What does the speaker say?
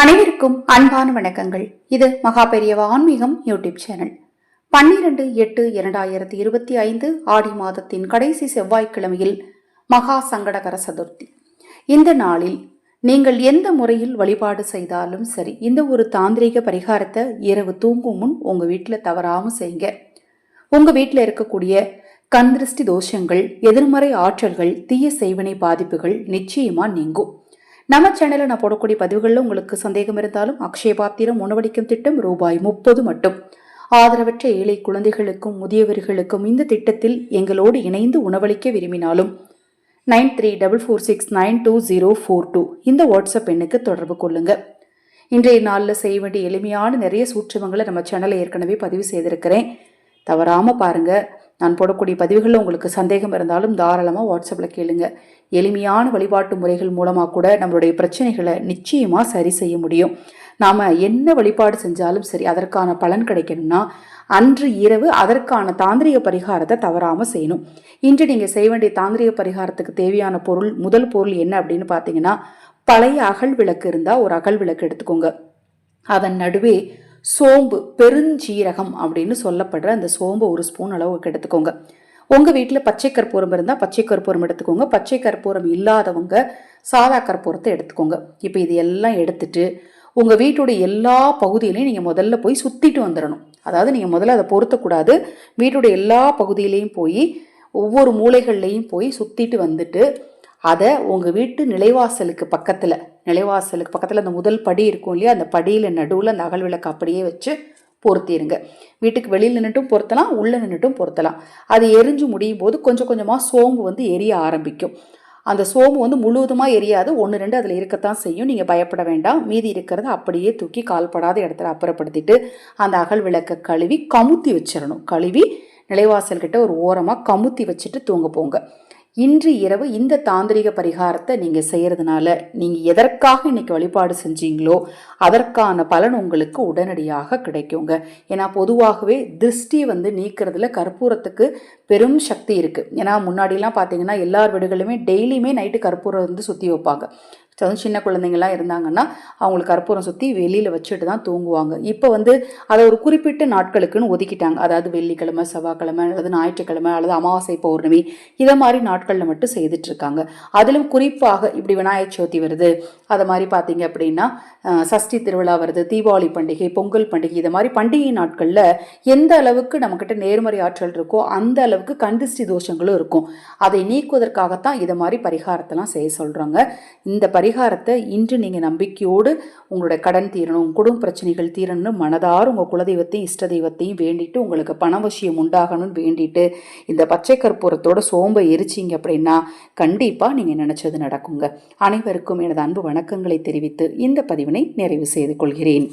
அனைவருக்கும் அன்பான வணக்கங்கள். இது மகா பெரியவா ஆன்மீகம் யூடியூப் சேனல். பன்னிரண்டு எட்டு இரண்டாயிரத்தி இருபத்தி ஐந்து ஆடி மாதத்தின் கடைசி செவ்வாய்க்கிழமையில் மகா சங்கடகர சதுர்த்தி. இந்த நாளில் நீங்கள் எந்த முறையில் வழிபாடு செய்தாலும் சரி இந்த ஒரு தாந்திரிக பரிகாரத்தை இரவு தூங்கும் முன் உங்க வீட்டில் தவறாமல் செய்யுங்க. உங்க வீட்டில் இருக்கக்கூடிய கந்திருஷ்டி தோஷங்கள் எதிர்மறை ஆற்றல்கள் தீய செய்வினை பாதிப்புகள் நிச்சயமா நீங்கும். நம்ம சேனலில் நான் போடக்கூடிய பதிவுகளில் உங்களுக்கு சந்தேகம் இருந்தாலும் அக்ஷய பாத்திரம் உணவளிக்கும் திட்டம் ரூபாய் முப்பது மட்டும். ஆதரவற்ற ஏழை குழந்தைகளுக்கும் முதியவர்களுக்கும் இந்த திட்டத்தில் எங்களோடு இணைந்து உணவளிக்க விரும்பினாலும் nine three double four six nine two zero four two இந்த வாட்ஸ்அப் எண்ணுக்கு தொடர்பு கொள்ளுங்க. இன்றைய நாளில் செய்ய வேண்டிய எளிமையான நிறைய சூட்சமங்களை நம்ம சேனலில் ஏற்கனவே பதிவு செய்திருக்கிறேன். தவறாமல் பாருங்கள் நான் போடக்கூடிய பதிவுகளில் உங்களுக்கு சந்தேகம் இருந்தாலும் தாராளமாக வாட்ஸ்அப்பில் கேளுங்க. எளிமையான வழிபாட்டு முறைகள் மூலமாக கூட நம்மளுடைய பிரச்சனைகளை நிச்சயமாக சரி செய்ய முடியும். நாம் என்ன வழிபாடு செஞ்சாலும் சரி அதற்கான பலன் கிடைக்கணும்னா அன்று இரவு அதற்கான தாந்திரிக பரிகாரத்தை தவறாமல் செய்யணும். இன்று நீங்கள் செய்ய வேண்டிய தாந்திரிக பரிகாரத்துக்கு தேவையான பொருள் முதல் பொருள் என்ன அப்படின்னு பார்த்தீங்கன்னா பழைய அகல் விளக்கு இருந்தால் ஒரு அகல் விளக்கு எடுத்துக்கோங்க. அதன் நடுவே சோம்பு பெருஞ்சீரகம் அப்படின்னு சொல்லப்படுற அந்த சோம்பு ஒரு ஸ்பூன் அளவுக்கு எடுத்துக்கோங்க. உங்கள் வீட்டில் பச்சை கற்பூரம் இருந்தால் பச்சை கற்பூரம் எடுத்துக்கோங்க. பச்சை கற்பூரம் இல்லாதவங்க சாதா கற்பூரத்தை எடுத்துக்கோங்க. இப்போ இது எல்லாம் எடுத்துட்டு உங்கள் வீட்டுடைய எல்லா பகுதியிலையும் நீங்கள் முதல்ல போய் சுற்றிட்டு வந்துடணும் அதாவது நீங்கள் முதல்ல அதை பொருத்தக்கூடாது. வீட்டுடைய எல்லா பகுதியிலையும் போய் ஒவ்வொரு மூளைகள்லையும் போய் சுற்றிட்டு வந்துட்டு அதை உங்கள் வீட்டு நிலைவாசலுக்கு பக்கத்தில் நிலைவாசலுக்கு பக்கத்தில் அந்த முதல் படி இருக்கும் இல்லையா? அந்த படியில் நடுவில் அந்த அகல் விளக்கு அப்படியே வச்சு பொருத்திடுங்க வீட்டுக்கு வெளியில் நின்றுட்டும் பொருத்தலாம் உள்ளே நின்றுட்டும் பொருத்தலாம். அது எரிஞ்சு முடியும் போது கொஞ்சம் கொஞ்சமாக சோம்பு வந்து எரிய ஆரம்பிக்கும். அந்த சோம்பு வந்து முழுவதுமாக எரியாது. ஒன்று ரெண்டு அதில் இருக்கத்தான் செய்யும். நீங்கள் பயப்பட வேண்டாம். மீதி இருக்கிறத அப்படியே தூக்கி கால்படாத இடத்துல அப்புறப்படுத்திட்டு அந்த அகல் விளக்கை கழுவி கமுத்தி வச்சிடணும் கழுவி நிலைவாசல்கிட்ட ஒரு ஓரமாக கமுத்தி வச்சுட்டு தூங்க போங்க. இன்று இரவு இந்த தாந்திரிக பரிகாரத்தை நீங்கள் செய்கிறதுனால நீங்கள் எதற்காக இன்னைக்கு வழிபாடு செஞ்சீங்களோ அதற்கான பலன் உங்களுக்கு உடனடியாக கிடைக்குங்க. ஏன்னா பொதுவாகவே திருஷ்டி வந்து நீக்கிறதுல கற்பூரத்துக்கு பெரும் சக்தி இருக்குது ஏன்னா முன்னாடிலாம் பார்த்தீங்கன்னா எல்லார் வீடுகளுமே டெய்லியுமே நைட்டு கற்பூரம் வந்து சுற்றி வைப்பாங்க. சின்ன குழந்தைங்களாம் இருந்தாங்கன்னா அவங்களுக்கு கற்பூரம் சுற்றி வெளியில் வச்சுட்டு தான் தூங்குவாங்க. இப்போ வந்து அதை ஒரு குறிப்பிட்ட நாட்களுக்குன்னு ஒதுக்கிட்டாங்க. அதாவது வெள்ளிக்கிழமை செவ்வாய்க்கிழமை அல்லது ஞாயிற்றுக்கிழமை அல்லது அமாவாசை பௌர்ணமி இதை மாதிரி நாட்களில் மட்டும் செய்துட்ருக்காங்க அதிலும் குறிப்பாக இப்படி விநாயகர் சதுர்த்தி வருது. அதை மாதிரி பார்த்தீங்க அப்படின்னா சஷ்டி திருவிழா வருது தீபாவளி பண்டிகை பொங்கல் பண்டிகை இதை மாதிரி பண்டிகை நாட்களில் எந்த அளவுக்கு நம்மக்கிட்ட நேர்மறை ஆற்றல் இருக்கோ அந்த அளவுக்கு கந்திஷ்டி தோஷங்களும் இருக்கும். அதை நீக்குவதற்காகத்தான் இதை மாதிரி பரிகாரத்தெல்லாம் செய்ய சொல்கிறாங்க இந்த பரி பரிகாரத்தை இன்று நீங்கள் நம்பிக்கையோடு உங்களுடைய கடன் தீரணும் குடும்ப பிரச்சனைகள் தீரணும்னு மனதார் உங்கள் குலதெய்வத்தையும் இஷ்ட தெய்வத்தையும் வேண்டிட்டு உங்களுக்கு பணவசியம் உண்டாகணும்னு வேண்டிட்டு இந்த பச்சை கற்பூரத்தோட சோம்பை எரிச்சிங்க அப்படின்னா கண்டிப்பாக நீங்கள் நினச்சது நடக்குங்க. அனைவருக்கும் எனது அன்பு வணக்கங்களை தெரிவித்து இந்த பதிவினை நிறைவு செய்து கொள்கிறேன்.